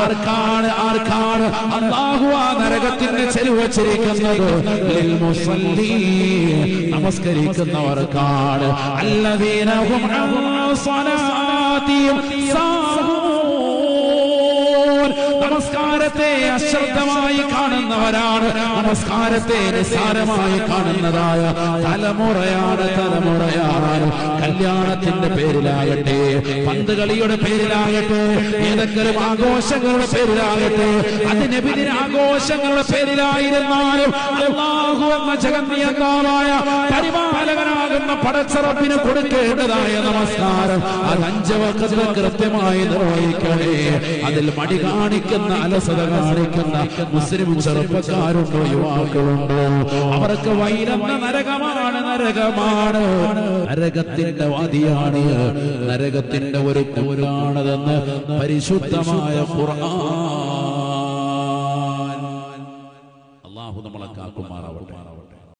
ആർക്കാണ് ആർക്കാണ് അള്ളാഹു ചെലവ് വച്ചിരിക്കുന്നത്. നമസ്കരിക്കുന്നവർക്കാണ് അല്ലവീനവും. നമസ്കാരത്തെ അശ്രദ്ധമായി കാണുന്നവരാണ്. നമസ്കാരത്തെ നിസ്സാരമായി കാണുന്നതായ തലമുറയാണ് തലമുറയാണ്. കല്യാണത്തിന്റെ പേരിലാകട്ടെ പന്ത് കളിയുടെ പേരിലാകട്ടെ ഏതെങ്കിലും ആഘോഷങ്ങളുടെ പേരിലാകട്ടെ അതിനെതിരെ ആഘോഷങ്ങളുടെ പേരിലായിരുന്നാലും അള്ളാഹു എന്ന ജഗന്നിയന്താവായ പരിപാലകനാകുന്ന പടച്ചറപ്പിന് കൊടുക്കേണ്ടതായ നമസ്കാരം. അത് അഞ്ച് വക്കത്തിൽ കൃത്യമായി നിർവഹിക്കണേ. അതിൽ മടി കാണിക്കുന്ന അലസത കാണിക്കുന്ന മുസ്ലിം ചെറുപ്പക്കാരുണ്ടോ യുവാക്കളുണ്ടോ. അവർക്ക് വൈരന്ന നരകമാണ് നരകമാണ്. നരകത്തിന്റെ വാദിയാണ് നരകത്തിന്റെ ഒരു കൂരാണതെന്ന് പരിശുദ്ധമായ ഖുർആൻ. അള്ളാഹു നമ്മളെ കാക്കുമാറാവട്ടെ.